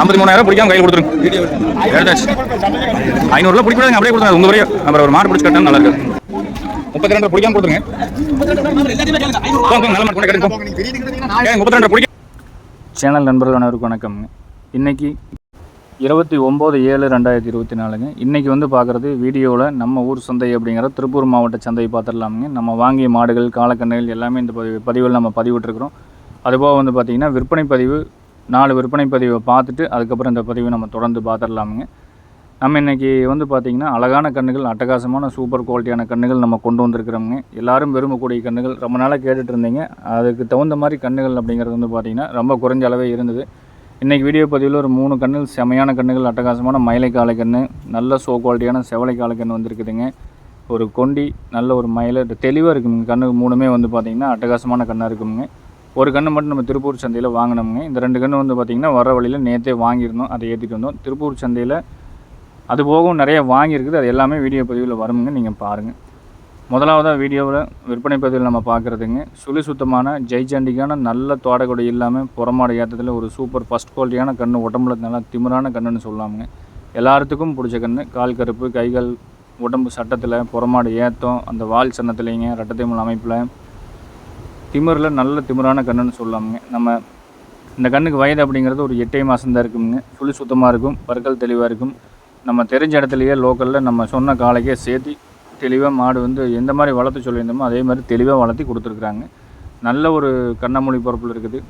ஐம்பத்தி மூணாயிரம் பிடிக்காம கையில் கொடுத்துருங்க. எடுத்தாச்சு ஐநூறுல பிடிக்கூடாதுங்க அப்படியே கொடுத்தாங்க உங்க வரையும் அப்புறம் ஒரு மாடு பிடிச்சி கட்டணும் நல்லா இருக்கு முப்பத்தி ரெண்டு பிடிக்காம கொடுத்துருங்க. நல்ல கிடைக்கும் முப்பத்தி ரெண்டு பிடிக்க சேனல் நண்பர்கள் அனைவருக்கும் வணக்கம்ங்க இன்னைக்கு இருபத்தி ஒம்பது ஏழு ரெண்டாயிரத்தி இருபத்தி நாலுங்க. இன்றைக்கி வந்து பார்க்குறது வீடியோவில் நம்ம ஊர் சந்தை அப்படிங்கிற திருப்பூர் மாவட்ட சந்தையை பார்த்துடலாமுங்க. நம்ம வாங்கிய மாடுகள் காலக்கண்ணுகள் எல்லாமே இந்த பதிவு பதிவில் நம்ம பதிவிட்டிருக்கிறோம். அதுபோக வந்து பார்த்திங்கன்னா விற்பனை பதிவு நாலு விற்பனை பதிவை பார்த்துட்டு அதுக்கப்புறம் இந்த பதிவை நம்ம தொடர்ந்து பார்த்துடலாமுங்க. நம்ம இன்றைக்கி வந்து பார்த்திங்கன்னா அழகான கண்ணுகள் அட்டகாசமான சூப்பர் குவாலிட்டியான கண்ணுகள் நம்ம கொண்டு வந்திருக்கிறோங்க எல்லாரும் விரும்பக்கூடிய கண்ணுகள். ரொம்ப நாளாக கேட்டுட்டு இருந்தீங்க. அதுக்கு தகுந்த மாதிரி கண்ணுகள் அப்படிங்கிறது வந்து பார்த்திங்கன்னா ரொம்ப குறைஞ்ச அளவே இருந்தது. இன்றைக்கி வீடியோ பதிவில் ஒரு மூணு கண்ணுகள் செமையான கண்ணுகள் அட்டகாசமான மயிலை காளை நல்ல சோ குவாலிட்டியான செவலை காளை கண்ணு வந்திருக்குதுங்க. ஒரு கொண்டி நல்ல ஒரு மயிலை தெளிவாக இருக்குங்க. கண்ணு மூணுமே வந்து பார்த்திங்கன்னா அட்டகாசமான கண்ணாக இருக்குங்க. ஒரு கன்று மட்டும் நம்ம திருப்பூர் சந்தையில் வாங்கினோம்ங்க. இந்த ரெண்டு கன்று வந்து பார்த்திங்கன்னா வர வழியில் நேற்றே வாங்கியிருந்தோம். அதை ஏற்றிட்டு வந்தோம். திருப்பூர் சந்தையில் அது போகவும் நிறைய வாங்கியிருக்குது. அது எல்லாமே வீடியோ பதிவில் வருங்க நீங்கள் பாருங்கள் முதலாவதாக வீடியோவில் விற்பனை பதிவில் நம்ம பார்க்குறதுங்க சுழி சுத்தமான ஜெய்சாண்டிக்கான நல்ல தோடை இல்லாமல் புறமாட ஏற்றத்தில் ஒரு சூப்பர் ஃபஸ்ட் குவாலிட்டியான கன்று. உடம்புல நல்லா திமிரான கன்றுன்னு சொல்லாமுங்க எல்லாத்துக்கும் பிடிச்ச கன்று. கால் கருப்பு கைகள் உடம்பு சட்டத்தில் புறமாடு ஏற்றம் அந்த வால் சன்னத்துலேங்க ரெட்டத்தைமல் அமைப்பில் திமிரில் நல்ல திமிரான கன்றுன்னு சொல்லாமுங்க நம்ம இந்த கண்ணுக்கு வயது அப்படிங்கிறது ஒரு எட்டே மாதம் தான் இருக்குங்க சுழி சுத்தமாக இருக்கும் பற்கள் தெளிவாக இருக்கும். நம்ம தெரிஞ்ச இடத்துலையே லோக்கலில் நம்ம சொன்ன காலைக்கே சேர்த்து தெளிவாக மாடு வந்து எந்த மாதிரி வளர்த்து சொல்லியிருந்தோமோ அதே மாதிரி தெளிவாக வளர்த்தி கொடுத்துருக்குறாங்க. நல்ல ஒரு கண்ணமொழி பொறுப்பில் இருக்குது.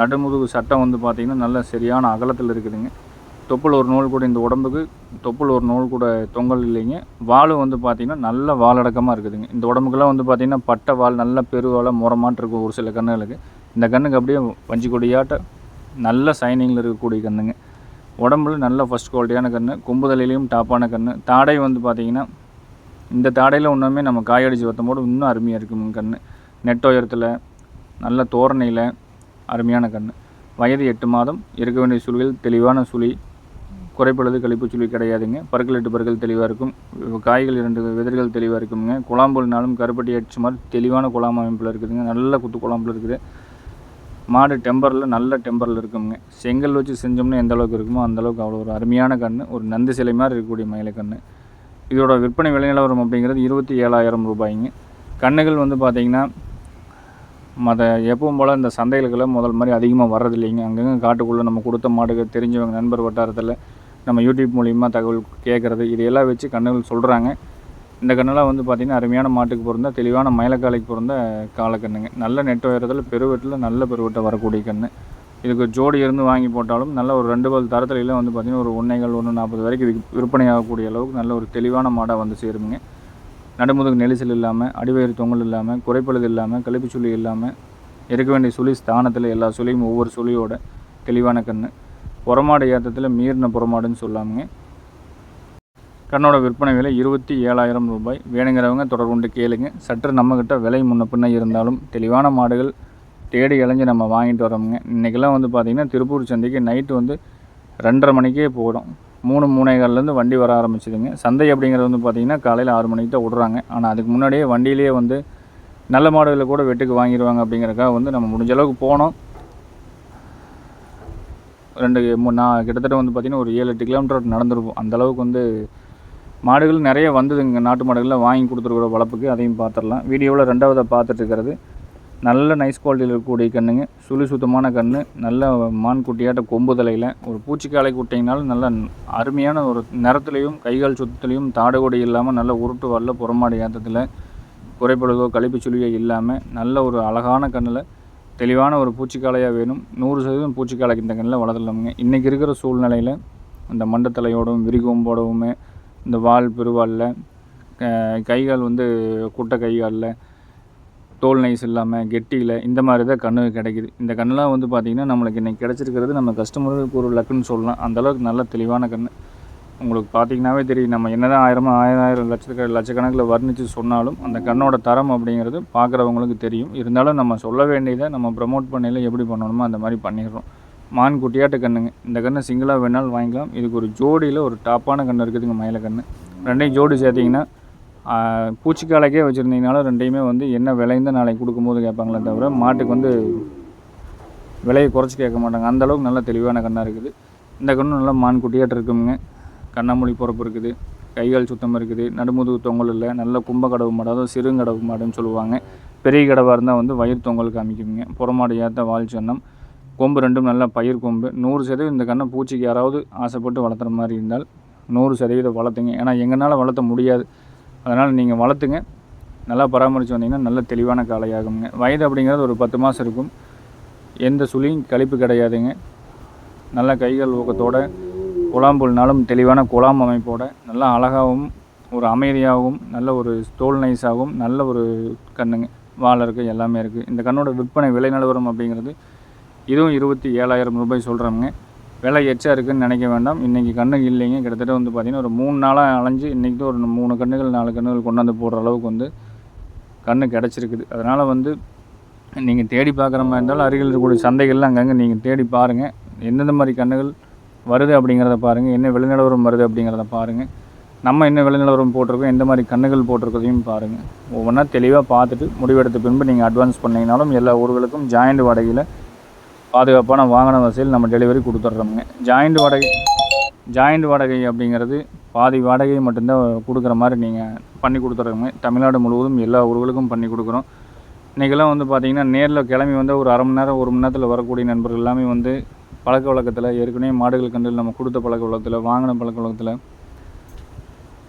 நடுமுதுகு சட்டம் வந்து பார்த்திங்கன்னா நல்ல சரியான அகலத்தில் இருக்குதுங்க. தொப்புள் ஒரு நூல் கூட இந்த உடம்புக்கு தொப்புள் ஒரு நூல் கூட தொங்கல் இல்லைங்க. வாலும் வந்து பார்த்திங்கன்னா நல்ல வாலடக்கமாக இருக்குதுங்க. இந்த உடம்புக்கெல்லாம் வந்து பார்த்திங்கன்னா பட்டை வால் நல்ல பெருவாலாக முறமாட்டு இருக்கும் ஒரு சில கண்ணுகளுக்கு. இந்த கண்ணுக்கு அப்படியே வஞ்சி கொடியாட்ட நல்ல சைனிங்கில் இருக்கக்கூடிய கண்ணுங்க. உடம்புல நல்ல ஃபஸ்ட் குவாலிட்டியான கன்று கும்புதலையிலையும் டாப்பான கன்று தாடை வந்து பார்த்திங்கன்னா இந்த தாடையில் ஒன்றுமே நம்ம காயடிச்சு வைத்தம்போது இன்னும் அருமையாக இருக்குங்க கன்று நெட் உயரத்தில் நல்ல தோரணையில் அருமையான கன்று வயது எட்டு மாதம் இருக்க வேண்டிய சுழிகள் தெளிவான சுழி குறைப்பழுது கழிப்புச்சுழி கிடையாதுங்க. பற்கள் எட்டு பற்கள் தெளிவாக இருக்கும். காய்கள் இரண்டு விதர்கள் தெளிவாக இருக்குங்க. குழாம்புனாலும் கருப்பட்டி அடிச்சு மாதிரி தெளிவான குழாம் அமைப்பில் இருக்குதுங்க. நல்ல குத்து குழாம்பில் இருக்குது. மாடு டெம்பரில் நல்ல டெம்பரில் இருக்குங்க. செங்கல் வச்சு செஞ்சோம்னா எந்த அளவுக்கு இருக்குமோ அந்தளவுக்கு அவ்வளோ ஒரு அருமையான கன்று ஒரு நந்து சிலை மாதிரி இருக்கக்கூடிய மயிலை கன்று இதோட விற்பனை விலை நிலவரம் அப்படிங்கிறது இருபத்தி ஏழாயிரம் ரூபாய்ங்க. கண்ணுகள் வந்து பார்த்திங்கன்னா மற்ற எப்பவும் போல் இந்த சந்தைகளுக்கெல்லாம் முதல் மாதிரி அதிகமாக வர்றதில்லைங்க. அங்கங்கே காட்டுக்குள்ளே நம்ம கொடுத்த மாடுகள் தெரிஞ்சவங்க நண்பர் வட்டாரத்தில் நம்ம யூடியூப் மூலிமா தகவல் கேட்குறது இதையெல்லாம் வச்சு கண்ணுகள் சொல்கிறாங்க இந்த கண்ணெல்லாம் வந்து பார்த்திங்கன்னா அருமையான மாட்டுக்கு பிறந்த தெளிவான மயிலக்காலைக்கு பிறந்த காலக்கண்ணுங்க. நல்ல நெட் உயரத்தில் பெருவெட்டில் நல்ல பெருவெட்டை வரக்கூடிய கன்று இதுக்கு ஜோடி இருந்து வாங்கி போட்டாலும் நல்ல ஒரு ரெண்டு பல் தரத்துலையில் வந்து பார்த்திங்கன்னா ஒரு ஒன்றைகள் ஒன்று நாற்பது வரைக்கும் விற்பனை ஆகக்கூடிய அளவுக்கு நல்ல ஒரு தெளிவான மாடாக வந்து சேருமுங்க நடுமுதுகு நெரிசல் இல்லாமல் அடிவயிறு தொங்கல் இல்லாமல் குறைப்பழுது இல்லாமல் கழிப்பு சுழி இல்லாமல் இருக்க வேண்டிய சுழி ஸ்தானத்தில் எல்லா சுழியும் ஒவ்வொரு சுழியோட தெளிவான கன்று புறமாடு ஏற்றத்தில் மீறின புறமாடுன்னு சொல்லாமுங்க. கண்ணோட விற்பனை விலை இருபத்தி ஏழாயிரம் ரூபாய். வேணுங்கிறவங்க தொடர்புண்டு கேளுங்க. சற்று நம்மக்கிட்ட விலை முன்ன பின்ன இருந்தாலும் தெளிவான மாடுகள் தேடி இழைஞ்சி நம்ம வாங்கிட்டு வரோமுங்க. இன்றைக்கெல்லாம் வந்து பார்த்திங்கன்னா திருப்பூர் சந்தைக்கு நைட்டு வந்து ரெண்டரை மணிக்கே போகிறோம் மூணு மூணேகால்லேருந்து வண்டி வர ஆரம்பிச்சிதுங்க. சந்தை அப்படிங்கிறது வந்து பார்த்திங்கன்னா காலையில் ஆறு மணிக்கு தான் விட்றாங்க. ஆனால் அதுக்கு முன்னாடியே வண்டியிலேயே வந்து நல்ல மாடுகளை கூட வெட்டுக்கு வாங்கிடுவாங்க அப்படிங்கிறக்காக வந்து நம்ம முடிஞ்ச அளவுக்கு போனோம். ரெண்டு நான் கிட்டத்தட்ட வந்து பார்த்திங்கன்னா ஒரு ஏழு எட்டு கிலோமீட்டர் நடந்திருப்போம் அந்த அளவுக்கு வந்து மாடுகள் நிறைய வந்ததுங்க நாட்டு மாடுகளில் வாங்கி கொடுத்துருக்குற வளர்ப்புக்கு அதையும் பார்த்துடலாம் வீடியோவில் ரெண்டாவதாக பார்த்துட்டு இருக்கிறது. நல்ல நைஸ் குவாலிட்டியில் இருக்கக்கூடிய கண்ணுங்க. சுழி சுத்தமான கன்று நல்ல மான் குட்டியாட்ட கொம்பு தலையில். ஒரு பூச்சிக்காலை குட்டைங்கனாலும் நல்ல அருமையான ஒரு நிறத்துலையும் கைகால் சுத்தத்துலையும் தாடுகொடி இல்லாமல் நல்ல உருட்டு வரல புறமாடு ஏற்றத்தில் குறைப்படுதோ கழிப்பு சுழியோ இல்லாமல் நல்ல ஒரு அழகான கண்ணில் தெளிவான ஒரு பூச்சிக்காலையாக வேணும். நூறு சதவீதம் பூச்சிக்காலைக்கு இந்த கண்ணில் வளர்த்துலாமுங்க இன்றைக்கி இருக்கிற சூழ்நிலையில் இந்த மண்டத்தலையோடவும் விரிகொம்போடவுமே இந்த வால் பெருவாலில் கைகால் வந்து குட்டை கைகாலில் தோல் நைஸ் இல்லாமல் கெட்டியில் இந்த மாதிரி தான் கண்ணு கிடைக்குது. இந்த கண்ணெலாம் வந்து பார்த்திங்கன்னா நம்மளுக்கு இன்றைக்கி கிடச்சிருக்கிறது நம்ம கஸ்டமருக்கு ஒரு லக்குன்னு சொல்லலாம். அந்தளவுக்கு நல்ல தெளிவான கண்ணு. உங்களுக்கு பார்த்தீங்கன்னாவே தெரியும். நம்ம என்னதான் ஆயிரமோ ஆயிரம் ஆயிரம் லட்சத்துக்கு லட்சக்கணக்கில் வர்ணித்து சொன்னாலும் அந்த கண்ணோட தரம் அப்படிங்கிறது பார்க்குறவங்களுக்கு தெரியும். இருந்தாலும் நம்ம சொல்ல வேண்டியதை நம்ம ப்ரமோட் பண்ணையில் எப்படி பண்ணணுமோ அந்த மாதிரி பண்ணிடுறோம். மான் குட்டியாட்டு கண்ணுங்க. இந்த கன்று சிங்கிளாக வேணாலும் வாங்கிக்கலாம். இதுக்கு ஒரு ஜோடியில் ஒரு டாப்பான கன்று இருக்குதுங்க மயில கண்ணு. ரெண்டையும் ஜோடி சேர்த்திங்கன்னா பூச்சிக்காலைக்கே வச்சுருந்தீங்கனாலும் ரெண்டையுமே வந்து என்ன விலைந்து நாளைக்கு கொடுக்கும்போது கேட்பாங்களே தவிர மாட்டுக்கு வந்து விலையை குறைச்சி கேட்க மாட்டாங்க. அந்த அளவுக்கு நல்ல தெளிவான கண்ணாக இருக்குது. இந்த கன்று நல்லா மான் குட்டியாட்டு இருக்குங்க. கண்ணாமொழி பிறப்பு இருக்குது கைகால் சுத்தம் இருக்குது நடுமுதுகு தொங்கல் இல்லை நல்ல கும்பக்கடவு மாடு அதாவது சிறுங்கடவு மாடுன்னு சொல்லுவாங்க. பெரிய கடவாக இருந்தால் வந்து வயிறு தொங்கல் காமிக்குங்க. புறமாடு ஏற்ற வால் சொன்னம். கொம்பு ரெண்டும் நல்லா பயிர் கொம்பு. நூறு சதவீதம் இந்த கண்ணை பூச்சிக்கு யாராவது ஆசைப்பட்டு வளர்த்துற மாதிரி இருந்தால் நூறு சதவீதம் வளர்த்துங்க. ஏன்னா எங்களால் வளர்த்த முடியாது. அதனால் நீங்கள் வளர்த்துங்க. நல்லா பராமரித்து வந்தீங்கன்னா நல்ல தெளிவான காளையாகுங்க. வயது அப்படிங்கிறது ஒரு பத்து மாதம் இருக்கும். எந்த சுழியும் கழிப்பு கிடையாதுங்க. நல்ல கைகள் ஊக்கத்தோடு குழாம்புல்னாலும் தெளிவான குழாம் அமைப்போட நல்லா அழகாகவும் ஒரு அமைதியாகவும் நல்ல ஒரு தோல் நைஸாகவும் நல்ல ஒரு கண்ணுங்க வாழை இருக்குது எல்லாமே இருக்குது இந்த கண்ணோட விற்பனை விலை நிலவரம் அப்படிங்கிறது இதுவும் இருபத்தி ஏழாயிரம் ரூபாய் சொல்கிறாங்க விலை எச்சா இருக்குதுன்னு நினைக்க வேண்டாம். இன்றைக்கி கண்ணு இல்லைங்க. கிட்டத்தட்ட வந்து பார்த்திங்கன்னா ஒரு மூணு நாளாக அலைஞ்சு இன்றைக்கி ஒரு மூணு கண்ணுகள் நாலு கண்ணுகள் கொண்டாந்து போடுற அளவுக்கு வந்து கண்ணு கிடச்சிருக்குது. அதனால் வந்து நீங்கள் தேடி பார்க்குற மாதிரி இருந்தாலும் அருகில் இருக்கக்கூடிய சந்தைகள்லாம் அங்கங்கே நீங்கள் தேடி பாருங்கள் எந்தெந்த மாதிரி கண்ணுகள் வருது அப்படிங்கிறத பாருங்கள் என்ன விளைநிலவரம் வருது அப்படிங்கிறத பாருங்கள் நம்ம என்ன விளைநிலவரம் போட்டிருக்கோம் எந்த மாதிரி கண்ணுகள் போட்டிருக்கதையும் பாருங்கள் ஒவ்வொன்றா தெளிவாக பார்த்துட்டு முடிவெடுத்த பின்பு நீங்கள் அட்வான்ஸ் பண்ணிங்கனாலும் எல்லா ஊர்களுக்கும் ஜாயிண்ட் வாடகையில் பாதுகாப்பான வாகன வசதியில் நம்ம டெலிவரி கொடுத்துட்றோமுங்க ஜாயிண்ட் வாடகை ஜாயிண்ட் வாடகை அப்படிங்கிறது பாதி வாடகை மட்டும்தான் கொடுக்குற மாதிரி நீங்கள் பண்ணி கொடுத்துட்றோங்க தமிழ்நாடு முழுவதும் எல்லா ஊர்களுக்கும் பண்ணி கொடுக்குறோம். இன்றைக்கெல்லாம் வந்து பார்த்திங்கன்னா நேரில் கிளம்பி வந்து ஒரு அரை மணி நேரம் ஒரு மணி நேரத்தில் வரக்கூடிய நண்பர்கள் எல்லாமே வந்து பழக்க வழக்கத்தில் ஏற்கனவே மாடுகள் கண்டில் நம்ம கொடுத்த பழக்க வழக்கத்தில் வாங்கின பழக்க வழக்கத்தில்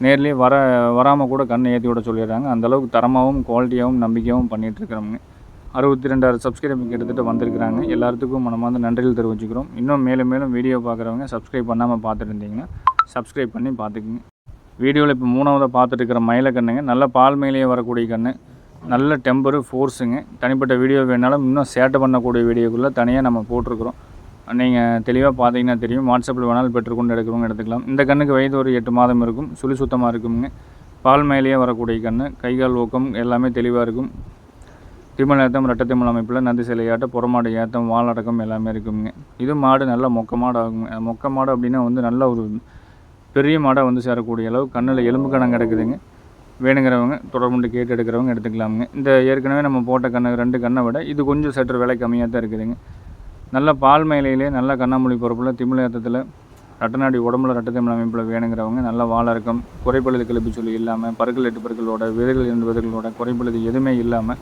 நேர்லேயே வர வராமல் கூட கண்ணை ஏற்றி விட சொல்லிடுறாங்க. அந்தளவுக்கு தரமாகவும் குவாலிட்டியாகவும் நம்பிக்கையாகவும் பண்ணிகிட்ருக்குறவங்க அறுபத்தி ரெண்டாயிரம் சப்ஸ்கிரைப் கிட்டத்தட்ட வந்திருக்கிறாங்க. எல்லாத்துக்கும் மனமார்ந்த நன்றிகள் தெரிவிச்சுக்கிறோம். இன்னும் மேலும் மேலும் வீடியோ பார்க்குறவங்க சப்ஸ்கிரைப் பண்ணாமல் பார்த்துட்டு இருந்தீங்கன்னா சப்ஸ்கிரைப் பண்ணி பார்த்துக்குங்க. வீடியோவில் இப்போ மூணாவதாக பார்த்துட்டு இருக்கிற மயில கண்ணுங்க. நல்ல பால் மேலேயே வரக்கூடிய கண்ணு. நல்ல டெம்பரு ஃபோர்ஸுங்க தனிப்பட்ட வீடியோ வேணாலும் இன்னும் சேட்டை பண்ணக்கூடிய வீடியோக்குள்ளே தனியாக நம்ம போட்டிருக்கிறோம். நீங்கள் தெளிவாக பார்த்தீங்கன்னா தெரியும். வாட்ஸ்அப்பில் வேணாலும் பெற்றுக்கொண்டு எடுக்கிறவங்க எடுத்துக்கலாம். இந்த கண்ணுக்கு வயது ஒரு எட்டு மாதம் இருக்கும். சுழி சுத்தமாக இருக்குங்க. பால் மேலேயே வரக்கூடிய கண் கைகால் ஊக்கம் எல்லாமே தெளிவாக இருக்கும். திமிழ் ஏத்தம் ரெட்டத்திமிழ் அமைப்பில் நந்தி சிலையாட்ட புறமாடு ஏத்தம் வாழடக்கம் எல்லாமே இருக்குங்க. இது மாடு நல்ல மொக்க மாடு ஆகுங்க. மொக்க மாடு அப்படின்னா வந்து நல்ல ஒரு பெரிய மாடாக வந்து சேரக்கூடிய அளவு கண்ணில் எலும்பு கணம் கிடக்குதுங்க. வேணுங்கிறவங்க தொடர்புண்டு கேட்டு எடுக்கிறவங்க எடுத்துக்கலாமுங்க. இந்த ஏற்கனவே நம்ம போட்ட கண்ணு ரெண்டு கண்ணை விட இது கொஞ்சம் சற்று விலை கம்மியாக தான் இருக்குதுங்க. நல்ல பால் மேலையிலே நல்ல கண்ணாமொழி பொறுப்பில் திமிழ் ரட்டநாடி உடம்புல ரட்டத்திமிழ் அமைப்பில் வேணுங்கிறவங்க நல்ல வாழறக்கம் குறைப்பழுது கிளப்பி சொல்லி இல்லாமல் பருக்கள் எட்டு பருக்களோட விதைகள் இரண்டு விதைகளோட குறைப்பழுது எதுவுமே இல்லாமல்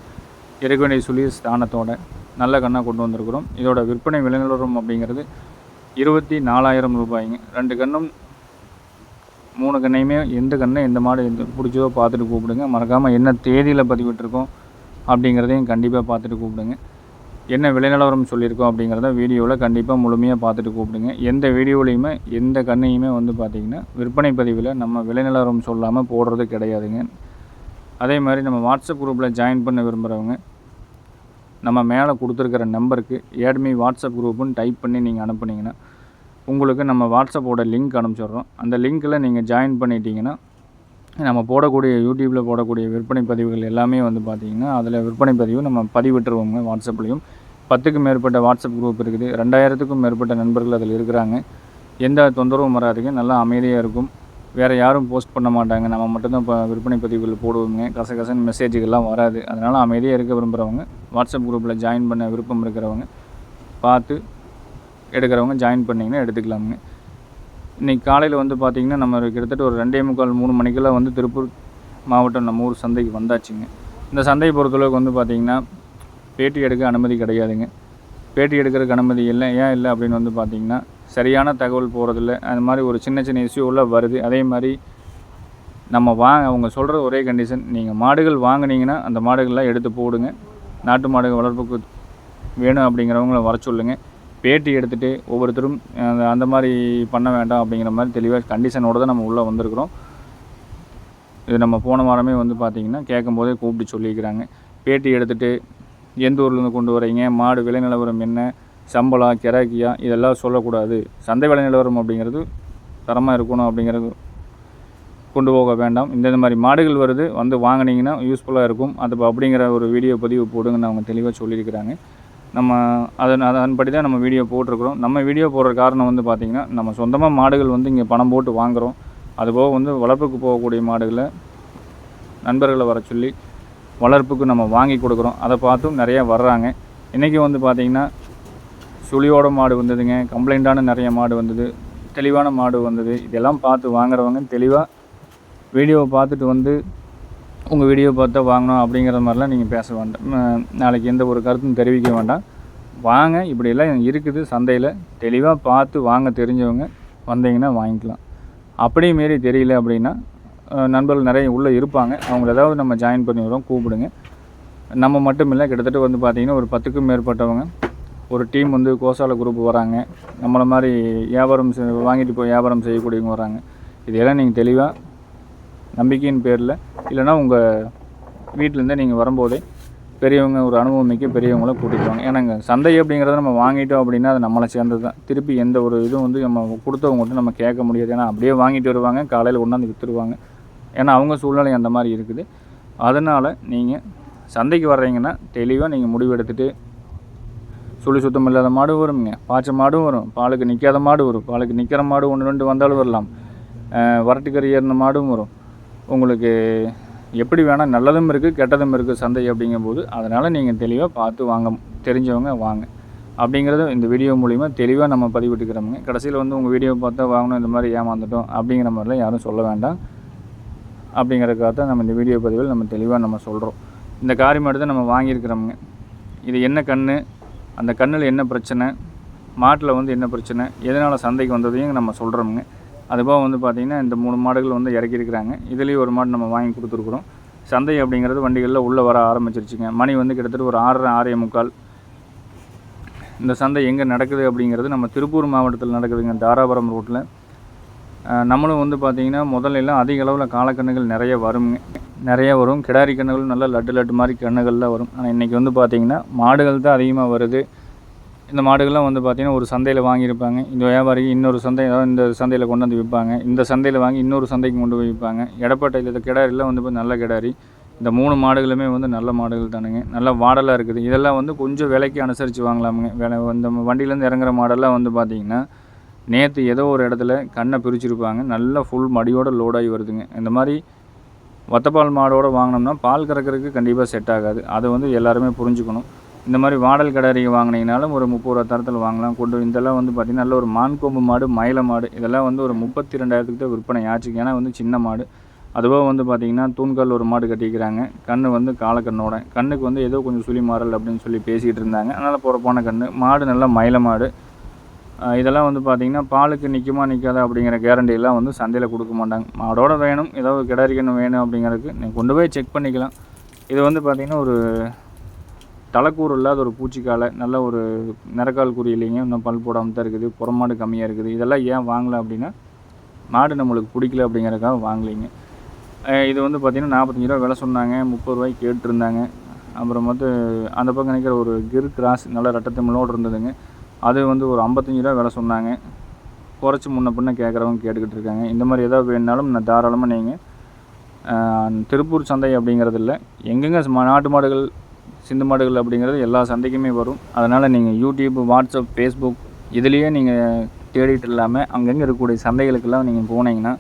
இறக்க வேண்டிய சுழி ஸ்தானத்தோட நல்ல கண்ணாக கொண்டு வந்திருக்கிறோம். இதோட விற்பனை விலைநிலவரம் அப்படிங்கிறது இருபத்தி நாலாயிரம் ரூபாய்ங்க. ரெண்டு கண்ணும் மூணு கண்ணையுமே எந்த கண்ணை எந்த மாடு எந்த பிடிச்சதோ பார்த்துட்டு கூப்பிடுங்க. மறக்காமல் என்ன தேதியில் பதிவிட்டிருக்கோம் அப்படிங்கிறதையும் கண்டிப்பாக பார்த்துட்டு கூப்பிடுங்க. என்ன விளைநிலவரம் சொல்லியிருக்கோம் அப்படிங்கிறத வீடியோவில் கண்டிப்பாக முழுமையாக பார்த்துட்டு கூப்பிடுங்க. எந்த வீடியோலையுமே எந்த கண்ணையுமே வந்து பார்த்திங்கன்னா விற்பனை பதிவில் நம்ம விளைநிலவரம் சொல்லாமல் போடுறது கிடையாதுங்க. அதே மாதிரி நம்ம வாட்ஸ்அப் குரூப்பில் ஜாயின் பண்ண விரும்புகிறவங்க நம்ம மேலே கொடுத்துருக்கிற நம்பருக்கு ஏட்மி வாட்ஸ்அப் குரூப்புன்னு டைப் பண்ணி நீங்கள் அனுப்புனீங்கன்னா உங்களுக்கு நம்ம வாட்ஸ்அப்போட லிங்க் அனுப்பிச்சிடுறோம். அந்த லிங்க்கில் நீங்கள் ஜாயின் பண்ணிட்டீங்கன்னா நம்ம போடக்கூடிய யூடியூப்பில் போடக்கூடிய விற்பனை பதிவுகள் எல்லாமே வந்து பார்த்திங்கன்னா அதில் விற்பனை பதிவு நம்ம பதிவிட்டுருவோங்க வாட்ஸ்அப்லேயும். பத்துக்கும் மேற்பட்ட வாட்ஸ்அப் குரூப் இருக்குது. ரெண்டாயிரத்துக்கும் மேற்பட்ட நண்பர்கள் அதில் இருக்கிறாங்க. எந்த தொந்தரவும் வராதுங்க. நல்லா அமைதியாக இருக்கும். வேறு யாரும் போஸ்ட் பண்ண மாட்டாங்க. நம்ம மட்டும்தான் இப்போ விற்பனை பதிவுகள் போடுவோங்க. கசகசன்னு மெசேஜுகள்லாம் வராது. அதனால் அமைதியாக இருக்க விரும்புகிறவங்க வாட்ஸ்அப் குரூப்பில் ஜாயின் பண்ண விருப்பம் இருக்கிறவங்க பார்த்து எடுக்கிறவங்க ஜாயின் பண்ணிங்கன்னா எடுத்துக்கலாமுங்க. இன்றைக்கி காலையில் வந்து பார்த்திங்கன்னா நம்ம கிட்டத்தட்ட ஒரு ரெண்டே முக்கால் மூணு மணிக்கெல்லாம் வந்து திருப்பூர் மாவட்டம் நம்ம ஊர் சந்தைக்கு வந்தாச்சுங்க. இந்த சந்தையை பொறுத்தளவுக்கு வந்து பார்த்திங்கன்னா பேட்டி எடுக்க அனுமதி கிடையாதுங்க. பேட்டி எடுக்கிறதுக்கு அனுமதி இல்லை. ஏன் இல்லை அப்படின்னு வந்து பார்த்திங்கன்னா சரியான தகவல் போகிறதில்ல அந்த மாதிரி ஒரு சின்ன சின்ன இஷ்யூலாம் வருது. அதே மாதிரி நம்ம வாங்க அவங்க சொல்கிற ஒரே கண்டிஷன் நீங்கள் மாடுகள் வாங்கினீங்கன்னா அந்த மாடுகள்லாம் எடுத்து போடுங்க. நாட்டு மாடுகள் வளர்ப்புக்கு வேணும் அப்படிங்கிறவங்கள வர சொல்லுங்கள் பேட்டி எடுத்துகிட்டு ஒவ்வொருத்தரும் அந்த மாதிரி பண்ண வேண்டாம் அப்படிங்கிற மாதிரி தெளிவாக கண்டிஷனோடு தான் நம்ம உள்ளே வந்திருக்கிறோம். இது நம்ம போன வாரமே வந்து பார்த்திங்கன்னா கேட்கும்போதே கூப்பிட்டு சொல்லியிருக்கிறாங்க. பேட்டி எடுத்துகிட்டு எந்த ஊர்லேருந்து கொண்டு வரீங்க? மாடு விலை நிலவரம் என்ன? சம்பளம் கிராக்கியா? இதெல்லாம் சொல்லக்கூடாது. சந்தை விலை நிலவரம் அப்படிங்கிறது தரமாக இருக்கணும் அப்படிங்கிறது கொண்டு போக வேண்டாம். இந்த இந்த மாதிரி மாடுகள் வருது வந்து வாங்குனீங்கன்னா யூஸ்ஃபுல்லாக இருக்கும். அது இப்போ அப்படிங்கிற ஒரு வீடியோ பதிவு போடுங்கன்னு அவங்க தெளிவாக சொல்லியிருக்கிறாங்க. நம்ம அதன் அதன்படி தான் நம்ம வீடியோ போட்டிருக்கிறோம். நம்ம வீடியோ போடுற காரணம் வந்து பார்த்திங்கன்னா நம்ம சொந்தமாக மாடுகள் வந்து இங்கே பணம் போட்டு வாங்குகிறோம் அதுபோக வந்து வளர்ப்புக்கு போகக்கூடிய மாடுகளை நண்பர்களை வர சொல்லி வளர்ப்புக்கு நம்ம வாங்கி கொடுக்குறோம். அதை பார்த்தும் நிறையா வர்றாங்க. இன்றைக்கி வந்து பார்த்திங்கன்னா சுழியோட மாடு வந்ததுங்க கம்ப்ளைண்ட்டான நிறைய மாடு வந்தது தெளிவான மாடு வந்தது. இதெல்லாம் பார்த்து வாங்குறவங்க தெளிவாக வீடியோவை பார்த்துட்டு வந்து உங்கள் வீடியோ பார்த்தா வாங்கணும் அப்படிங்கிற மாதிரிலாம் நீங்கள் பேச வேண்டாம். நாளைக்கு எந்த ஒரு கருத்தும் தெரிவிக்க வேண்டாம். வாங்க இப்படியெல்லாம் இருக்குது சந்தையில். தெளிவாக பார்த்து வாங்க தெரிஞ்சவங்க வந்தீங்கன்னா வாங்கிக்கலாம். அப்படியே மீறி தெரியல அப்படின்னா நண்பர்கள் நிறைய உள்ளே இருப்பாங்க. அவங்கள ஏதாவது நம்ம ஜாயின் பண்ணி வரோம் கூப்பிடுங்க. நம்ம மட்டும் இல்லை கிட்டத்தட்ட வந்து பார்த்திங்கன்னா ஒரு பத்துக்கும் மேற்பட்டவங்க ஒரு டீம் வந்து கோசால குரூப் வராங்க. நம்மளை மாதிரி வியாபாரம் வாங்கிட்டு போய் வியாபாரம் செய்யக்கூடியவங்க வராங்க. இதெல்லாம் நீங்கள் தெளிவாக நம்பிக்கையின் பேரில். இல்லைன்னா உங்கள் வீட்டிலேருந்தே நீங்கள் வரும்போதே பெரியவங்க ஒரு அனுபவம் மிக்க பெரியவங்களும் கூட்டிட்டு வாங்க. ஏன்னாங்க சந்தை அப்படிங்கிறத நம்ம வாங்கிட்டோம் அப்படின்னா அது நம்மளை சேர்ந்தது தான் திருப்பி எந்த ஒரு இதுவும் வந்து நம்ம கொடுத்தவங்கள்ட்ட நம்ம கேட்க முடியாது. ஏன்னா அப்படியே வாங்கிட்டு வருவாங்க காலையில் கொண்டாந்து விற்றுருவாங்க ஏன்னா அவங்க சூழ்நிலை அந்த மாதிரி இருக்குது. அதனால் நீங்கள் சந்தைக்கு வர்றீங்கன்னா தெளிவாக நீங்கள் முடிவு எடுத்துகிட்டு சுழி சுத்தம் இல்லாத மாடு வருங்க பாய்ச்ச மாடும் வரும். பாலுக்கு நிற்காத மாடு வரும். பாலுக்கு நிற்கிற மாடு ஒன்று ரெண்டு வந்தாலும் வரலாம். வரட்டு வரட்டுக்கறி ஏறின மாடும் வரும். உங்களுக்கு எப்படி வேணால் நல்லதும் இருக்குது கெட்டதும் இருக்குது சந்தை அப்படிங்கும்போது அதனால் நீங்கள் தெளிவாக பார்த்து வாங்க தெரிஞ்சவங்க வாங்க. அப்படிங்கிறத இந்த வீடியோ மூலிமா தெளிவாக நம்ம பதிவிட்டுக்கிறோமுங்க. கடைசியில் வந்து உங்கள் வீடியோ பார்த்தா வாங்கணும் இந்த மாதிரி ஏமாந்துட்டோம் அப்படிங்கிற மாதிரிலாம் யாரும் சொல்ல வேண்டாம். அப்படிங்கிறதுக்காக தான் நம்ம இந்த வீடியோ பதிவில் நம்ம தெளிவாக நம்ம சொல்கிறோம் இந்த காரி மாடு தான் நம்ம வாங்கியிருக்கிறோமுங்க. இது என்ன கண் அந்த கண்ணில் என்ன பிரச்சனை? மாட்டில் வந்து என்ன பிரச்சனை? எதனால் சந்தைக்கு வந்ததையும் நம்ம சொல்கிறோமுங்க அதுபோக வந்து பார்த்திங்கன்னா இந்த மூணு மாடுகள் வந்து இறக்கியிருக்கிறாங்க. இதுலேயும் ஒரு மாடு நம்ம வாங்கி கொடுத்துருக்குறோம். சந்தை அப்படிங்கிறது வண்டிகளில் உள்ளே வர ஆரம்பிச்சிருச்சுங்க. மணி வந்து கிட்டத்தட்ட ஒரு ஆறரை ஆறே முக்கால். இந்த சந்தை எங்கே நடக்குது அப்படிங்கிறது நம்ம திருப்பூர் மாவட்டத்தில் நடக்குதுங்க தாராபுரம் ரோட்டில் நம்மளும் வந்து பார்த்திங்கன்னா முதல்ல எல்லாம் அதிக அளவில் காலக்கண்ணுகள் நிறைய வருங்க. நிறைய வரும். கிடாரி கண்ணுகளும் நல்லா லட்டு லட்டு மாதிரி கண்ணுகள்லாம் வரும். ஆனால் இன்றைக்கி வந்து பார்த்திங்கன்னா மாடுகள் தான் அதிகமாக வருது. இந்த மாடுகள்லாம் வந்து பார்த்திங்கன்னா ஒரு சந்தையில் வாங்கியிருப்பாங்க. இந்த வியாபாரி இன்னொரு சந்தை ஏதாவது இந்த சந்தையில் கொண்டு வந்து விற்பாங்க இந்த சந்தையில் வாங்கி இன்னொரு சந்தைக்கு கொண்டு போய் விற்பாங்க எடப்பாட்டையில் இந்த கிடாரிலாம் வந்து நல்ல கிடாரி. இந்த மூணு மாடுகளுமே வந்து நல்ல மாடுகள் தானுங்க. நல்ல மாடலாக இருக்குது. இதெல்லாம் வந்து கொஞ்சம் விலைக்கு அனுசரித்து வாங்கலாமுங்க. விலை இந்த வண்டியிலேருந்து இறங்குற மாடெல்லாம் வந்து பார்த்திங்கன்னா நேற்று ஏதோ ஒரு இடத்துல கண்ணை பிரிச்சிருப்பாங்க. நல்லா ஃபுல் மடியோட லோடாகி வருதுங்க. இந்த மாதிரி வத்தப்பால் மாடோடு வாங்கினோம்னா பால் கறக்கிறதுக்கு கண்டிப்பாக செட் ஆகாது. அதை வந்து எல்லாருமே புரிஞ்சுக்கணும். இந்த மாதிரி வாடல் கடரி வாங்கினீங்கனாலும் ஒரு முப்பது ரூபா தரத்தில் வாங்கலாம். கொண்டு இதெல்லாம் வந்து பார்த்திங்கன்னா நல்ல ஒரு மான்கொம்பு மாடு மயில மாடு இதெல்லாம் வந்து ஒரு முப்பத்தி ரெண்டாயிரத்துக்கு தான் விற்பனை ஆச்சு ஏன்னா வந்து சின்ன மாடு. அதுபோக வந்து பார்த்திங்கன்னா தூண்கால் ஒரு மாடு கட்டிக்கிறாங்க. கண் வந்து காலக்கண்ணோட. கண்ணுக்கு வந்து ஏதோ கொஞ்சம் சுழி மாறல் அப்படின்னு சொல்லி பேசிகிட்டு இருந்தாங்க. அதனால் பொறப்பான கண் மாடு நல்லா மயில மாடு. இதெல்லாம் வந்து பார்த்திங்கன்னா பாலுக்கு நிற்குமா நிற்காதா அப்படிங்கிற கேரண்டியெல்லாம் வந்து சந்தையில் கொடுக்க மாட்டாங்க. மாடோட வேணும். ஏதாவது கிடாரிக்கணும் வேணும் அப்படிங்கிறதுக்கு. நீங்கள் கொண்டு போய் செக் பண்ணிக்கலாம். இது வந்து பார்த்திங்கன்னா ஒரு தலைக்கூறு இல்லாத ஒரு பூச்சிக்காலை நல்ல ஒரு நிறக்கால் குறி இல்லைங்க. இன்னும் பல் போடாமல் தான் இருக்குது. புறமாடு கம்மியாக இருக்குது. இதெல்லாம் ஏன் வாங்கலை அப்படின்னா மாடு நம்மளுக்கு பிடிக்கல அப்படிங்கிறதுக்காக வாங்கலைங்க. இது வந்து பார்த்திங்கன்னா நாற்பத்தஞ்சு ரூபா விலை சொன்னாங்க. முப்பது ரூபாய்க்கு கேட்டுருந்தாங்க. அப்புறம் வந்து அந்த பக்கம் நிற்கிற ஒரு கிர் கிராஸ் நல்ல ரெட்டத்தமிழோடு இருந்ததுங்க. அது வந்து ஒரு ஐம்பத்தஞ்சு ரூபா விலை சொன்னாங்க. குறைச்சி முன்ன பின்ன கேட்குறவங்க கேட்டுக்கிட்டு இருக்காங்க. இந்த மாதிரி எதாவது வேணுனாலும் நான் தாராளமாக நீங்கள் திருப்பூர் சந்தை அப்படிங்கிறது இல்லை. எங்கெங்கே நாட்டு மாடுகள் சிந்து மாடுகள் அப்படிங்கிறது எல்லா சந்தைக்குமே வரும். அதனால் நீங்கள் யூடியூப் வாட்ஸ்அப் ஃபேஸ்புக் இதுலேயே நீங்கள் தேடிட்டு இல்லாமல் அங்கங்கே இருக்கக்கூடிய சந்தைகளுக்கெல்லாம் நீங்கள் போனீங்கன்னா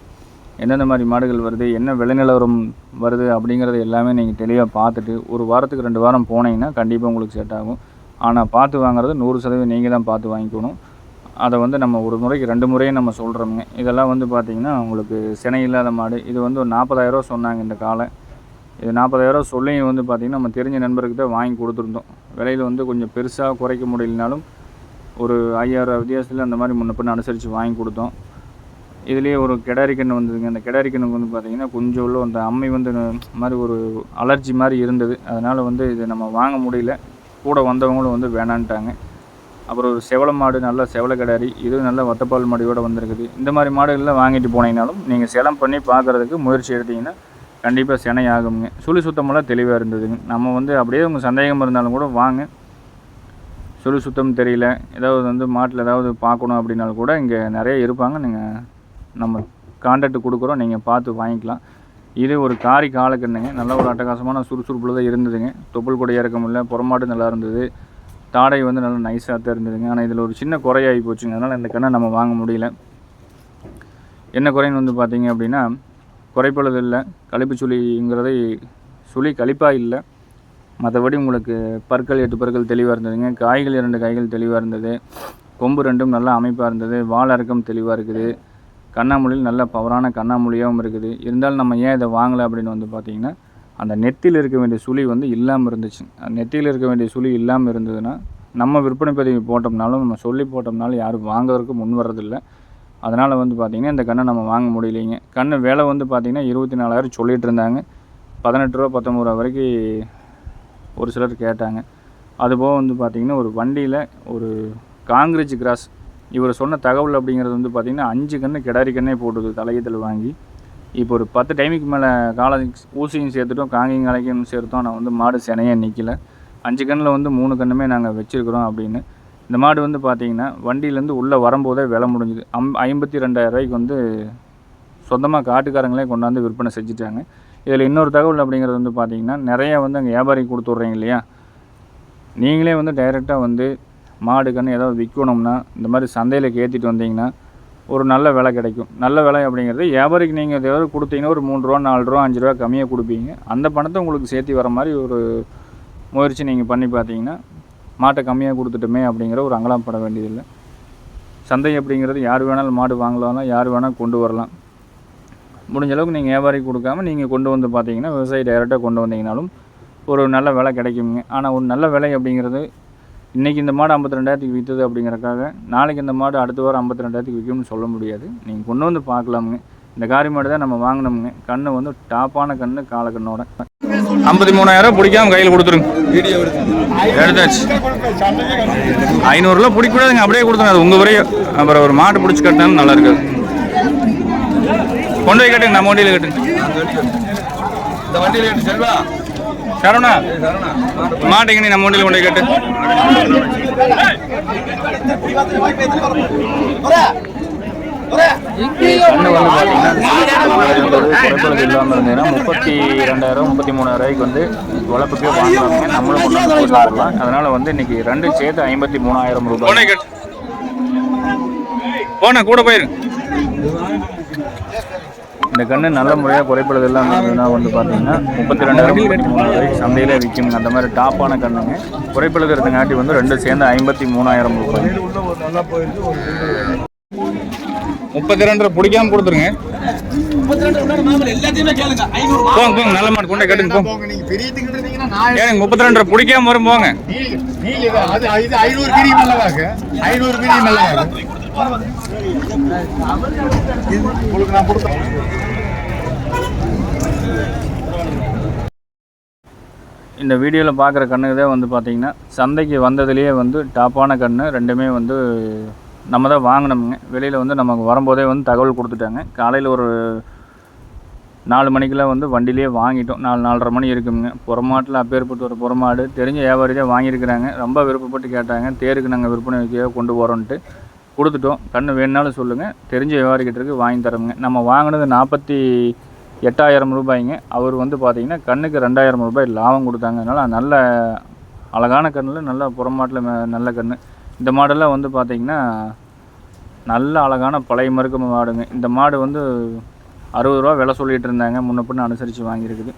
எந்தெந்த மாதிரி மாடுகள் வருது என்ன விளைநிலவரம் வருது அப்படிங்கிறது எல்லாமே நீங்கள் தெளிவாக பார்த்துட்டு ஒரு வாரத்துக்கு ரெண்டு வாரம் போனீங்கன்னா கண்டிப்பாக உங்களுக்கு செட் ஆகும். ஆனால் பார்த்து வாங்குறது நூறு சதவீதம் நீங்கள் தான் பார்த்து வாங்கிக்கணும். அதை வந்து நம்ம ஒரு முறைக்கு ரெண்டு முறையும் நம்ம சொல்கிறோமுங்க இதெல்லாம் வந்து பார்த்திங்கன்னா உங்களுக்கு சினை இல்லாத மாடு. இது வந்து ஒரு நாற்பதாயிரரூவா சொன்னாங்க இந்த காலை. இது நாற்பதாயிரம் சொல்லியும் வந்து பார்த்திங்கன்னா நம்ம தெரிஞ்ச நண்பர்கிட்ட வாங்கி கொடுத்துருந்தோம். விலையில் வந்து கொஞ்சம் பெருசாக குறைக்க முடியலனாலும் ஒரு ஐயாயிரம் வித்தியாசத்தில் அந்த மாதிரி முன்ன பின்ன அனுசரித்து வாங்கி கொடுத்தோம். இதுலேயே ஒரு கிடாரி கன்று வந்ததுங்க. அந்த கிடாரி கண்ணுக்கு வந்து பார்த்திங்கன்னா கொஞ்சம் உள்ள அந்த அம்மை வந்து மாதிரி ஒரு அலர்ஜி மாதிரி இருந்தது. அதனால் வந்து இது நம்ம வாங்க முடியல. கூட வந்தவங்களும் வந்து வேணான்ட்டாங்க. அப்புறம் ஒரு செவல மாடு நல்ல செவல கிடாரி இது நல்ல வத்தப்பால் மாடியோடு வந்திருக்குது. இந்த மாதிரி மாடுகள்லாம் வாங்கிட்டு போனீங்கனாலும் நீங்கள் செலம் பண்ணி பார்க்குறதுக்கு முயற்சி எடுத்தீங்கன்னா கண்டிப்பாக சினை ஆகுங்க சுழி சுத்தமெல்லாம் தெளிவாக இருந்ததுங்க. நம்ம வந்து அப்படியே உங்கள் சந்தேகம் இருந்தாலும் கூட வாங்க. சுழி சுத்தம் தெரியல. ஏதாவது வந்து மாட்டில் ஏதாவது பார்க்கணும் அப்படின்னாலும் கூட இங்கே நிறைய இருப்பாங்க. நீங்கள் நம்ம கான்டாக்ட் கொடுக்குறோம். நீங்கள் பார்த்து வாங்கிக்கலாம். இது ஒரு காரி காலக்கண்ணுங்க. நல்ல ஒரு அட்டகாசமான சுறுசுறுப்பில் தான் இருந்ததுங்க. தொப்புள் கூட இறக்க முடியல. புறமாடு நல்லா இருந்தது. தாடை வந்து நல்லா நைஸாக தான் இருந்ததுங்க. ஆனால் இதில் ஒரு சின்ன குறையாகி போச்சுங்க. அதனால் இந்த கண்ணை நம்ம வாங்க முடியல. என்ன குறைன்னு வந்து பார்த்தீங்க அப்படின்னா குறைப்பளவு இல்லை கழிப்பு சுழிங்கிறது சுழி கழிப்பாக இல்லை. மற்றபடி உங்களுக்கு பற்கள் எட்டு பற்கள் தெளிவாக இருந்ததுங்க. காய்கள் இரண்டு காய்கள் தெளிவாக இருந்தது. கொம்பு ரெண்டும் நல்லா அமைப்பாக இருந்தது. வால் அறக்கம் தெளிவாக இருக்குது. கண்ணாமூலியில் நல்ல பவரான கண்ணாமூலியாகவும் இருக்குது. இருந்தாலும் நம்ம ஏன் இதை வாங்கலை அப்படின்னு வந்து பார்த்தீங்கன்னா அந்த நெத்தியில் இருக்க வேண்டிய சுழி வந்து இல்லாமல் இருந்துச்சு. நெத்தியில் இருக்க வேண்டிய சுழி இல்லாமல் இருந்ததுன்னா நம்ம விற்பனை பதிவு போட்டோம்னாலும் நம்ம சொல்லி போட்டோம்னாலும் யாரும் வாங்குறதுக்கு முன் வர்றதில்லை. அதனால் வந்து பார்த்திங்கன்னா இந்த கண்ணை நம்ம வாங்க முடியலைங்க. கன்று விலை வந்து பார்த்திங்கன்னா இருபத்தி நாலாயிரம் சொல்லிகிட்டு இருந்தாங்க பதினெட்டு ரூபா பத்தொம்பது ரூபா வரைக்கும் ஒரு சிலர் கேட்டாங்க. அதுபோக வந்து பார்த்திங்கன்னா ஒரு வண்டியில் ஒரு காங்கிரீஜ் கிராஸ் இவர் சொன்ன தகவல் அப்படிங்கிறது வந்து பார்த்திங்கன்னா அஞ்சு கன்று கிடாரி கண்ணே போட்டுது தலையத்தில் வாங்கி. இப்போ ஒரு பத்து டைமுக்கு மேலே காலை ஊசியும் சேர்த்துட்டோம் காங்கையும் கலைக்கும் சேர்த்தோம். நான் வந்து மாடு சினையே நிற்கல அஞ்சு கண்ணில் வந்து மூணு கண்ணுமே நாங்கள் வச்சுருக்குறோம் அப்படின்னு. இந்த மாடு வந்து பார்த்திங்கன்னா வண்டியிலேருந்து உள்ளே வரும்போதே விலை முடிஞ்சுது. அம் ஐம்பத்தி ரெண்டாயிரரூவாய்க்கு வந்து சொந்தமாக காட்டுக்காரங்களே கொண்டாந்து விற்பனை செஞ்சுட்டாங்க. இதில் இன்னொரு தகவல் அப்படிங்கிறது வந்து பார்த்திங்கன்னா நிறையா வந்து அங்கே வியாபாரிக்கு கொடுத்துட்றீங்க இல்லையா? நீங்களே வந்து டைரெக்டாக வந்து மாடுக்கன்னு ஏதாவது விற்கணும்னா இந்த மாதிரி சந்தையில் ஏற்றிட்டு வந்தீங்கன்னா ஒரு நல்ல விலை கிடைக்கும். நல்ல விலை அப்படிங்கிறது வியாபாரிக்கு நீங்கள் ஏதாவது கொடுத்தீங்கன்னா ஒரு மூணு ரூபா நாலு ரூபா அஞ்சு ரூபா கம்மியாக கொடுப்பீங்க. அந்த பணத்தை உங்களுக்கு சேர்த்து வர மாதிரி ஒரு முயற்சி நீங்கள் பண்ணி பார்த்தீங்கன்னா மாட்டை கம்மியாக கொடுத்துட்டுமே அப்படிங்கிற ஒரு அங்கலாப்பட வேண்டியதில்லை. சந்தை அப்படிங்கிறது யார் வேணாலும் மாடு வாங்கலாம் யார் வேணால் கொண்டு வரலாம். முடிஞ்ச அளவுக்கு நீங்கள் வியாபாரி கொடுக்காம நீங்கள் கொண்டு வந்து பார்த்தீங்கன்னா விவசாயி டைரெக்டாக கொண்டு வந்தீங்கனாலும் ஒரு நல்ல விலை கிடைக்குங்க ஆனால் ஒரு நல்ல விலை அப்படிங்கிறது இன்றைக்கி இந்த மாடு ஐம்பத்தி ரெண்டாயிரத்துக்கு விற்றுது அப்படிங்கிறக்காக நாளைக்கு இந்த மாடு அடுத்த வாரம் ஐம்பத்தி ரெண்டாயிரத்துக்கு விற்கும்னு சொல்ல முடியாது. நீங்கள் கொண்டு வந்து பார்க்கலாமுங்க. இந்த காரி மாடு தான் நம்ம வாங்கினோமுங்க. கண்ணு வந்து டாப்பான கண்ணு காலக்கண்ணோட ஐம்பத்தி மூணாயிரம் பிடிக்காம கையில் கொடுத்துருங்க. எடுத்தாச்சு. ஐநூறுரூவா பிடிக்கூடாதுங்க அப்படியே கொடுத்துருங்க. அது உங்கள் வரையும் அப்புறம் ஒரு மாட்டு பிடிச்சி கட்டினாலும் நல்லா இருக்காது. கொண்டு போய் கட்டுங்க நம்ம வண்டியில் கட்டுங்க. இந்த வண்டியில ஏட்டு செல்வா சரவணா மாட்டுங்க நீ நம்ம வண்டியில் கொண்டு போய் கட்டு. கண்ணு வந்து பார்த்தீங்கன்னா இல்லாமல் இருந்ததுன்னா முப்பத்தி ரெண்டாயிரம் முப்பத்தி மூணாயிரம் ரூபாய்க்கு வந்து வளர்ப்புக்கே வாங்குவாங்க நம்மளும் கொண்டு வந்து அதனால் வந்து இன்னைக்கு ரெண்டு சேர்த்து ஐம்பத்தி மூணாயிரம் ரூபாய். போன கூட. போயிருங்க இந்த கண்ணு நல்ல முறையாக இல்லாமல் இருந்ததுன்னா வந்து பார்த்தீங்கன்னா முப்பத்தி ரெண்டாயிரம் ரூபாய்க்கு சந்தையிலே விற்குங்க அந்த மாதிரி டாப்பான கண்ணுங்க. குறைப்பளவு இருந்தங்காட்டி வந்து ரெண்டு சேர்ந்து ஐம்பத்தி மூணாயிரம் ரூபாய். முப்பத்தி ரெண்டு பிடிக்காம கொடுத்துருங்க. போங்க போங்க நல்ல மாடு கொண்டு போய் போங்க. ஏங்க முப்பத்தி ரெண்டு பிடிக்காம வரும் போங்க. ஐநூறு ஐநூறு உங்களுக்கு நான் கொடுத்தேன் இந்த வீடியோவில் பார்க்குற கண்ணுக்கு தான் வந்து பார்த்தீங்கன்னா சந்தைக்கு வந்ததுலேயே வந்து டாப்பான கன்று ரெண்டுமே வந்து நம்ம தான் வாங்கினோமுங்க. வெளியில் வந்து நமக்கு வரும்போதே வந்து தகவல் கொடுத்துட்டாங்க. காலையில் ஒரு நாலு மணிக்கெலாம் வந்து வண்டியிலேயே வாங்கிட்டோம். நாலு நாலரை மணி இருக்குங்க புறமாட்டில் அப்பேற்பட்டு ஒரு புறமாடு. தெரிஞ்ச வியாபாரி தான் வாங்கியிருக்கிறாங்க. ரொம்ப விருப்பப்பட்டு கேட்டாங்க. தேருக்கு நாங்கள் விற்பனை வைக்க கொண்டு போகிறோன்ட்டு கொடுத்துட்டோம். கன்று வேணுனாலும் சொல்லுங்கள் தெரிஞ்ச வியாபாரிகிட்ட இருக்கு வாங்கி தரோங்க நம்ம வாங்கினது நாற்பத்தி எட்டாயிரம் ரூபாய்ங்க. அவர் வந்து பார்த்தீங்கன்னா கண்ணுக்கு ரெண்டாயிரம் ரூபாய் லாபம் கொடுத்தாங்க. அதனால் நல்ல அழகான கண்ணில் நல்ல புறமாட்டில் நல்ல கன்று இந்த மாடெல்லாம் வந்து பார்த்தீங்கன்னா நல்ல அழகான பழைய மறுக்க மாடுங்க. இந்த மாடு வந்து அறுபது ரூபா விலை சொல்லிகிட்டு இருந்தாங்க. முன்ன பின்ன அனுசரித்து வாங்கியிருக்குது.